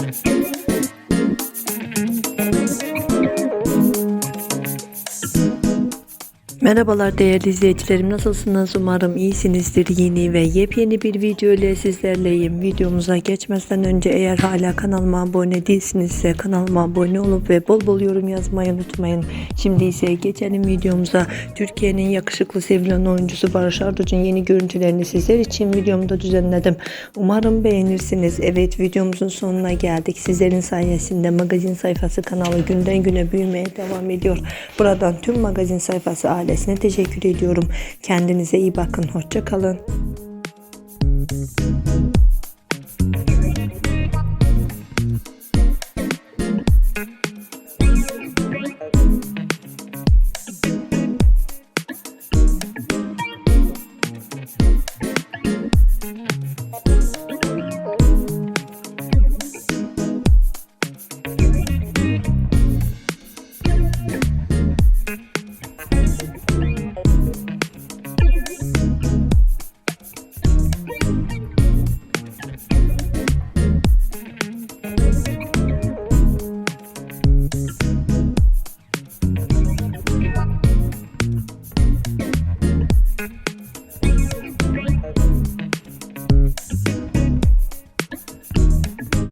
Música Merhabalar değerli izleyicilerim. Nasılsınız? Umarım iyisinizdir. Yeni ve yepyeni bir video ile sizlerleyim. Videomuza geçmeden önce eğer hala kanalıma abone değilsinizse kanalıma abone olup ve bol bol yorum yazmayı unutmayın. Şimdi ise geçelim videomuza. Türkiye'nin yakışıklı sevilen oyuncusu Barış Arduç'un yeni görüntülerini sizler için videomda düzenledim. Umarım beğenirsiniz. Evet videomuzun sonuna geldik. Sizlerin sayesinde magazin sayfası kanalı günden güne büyümeye devam ediyor. Buradan tüm magazin sayfası ailesine teşekkür ediyorum. Kendinize iyi bakın. Hoşçakalın.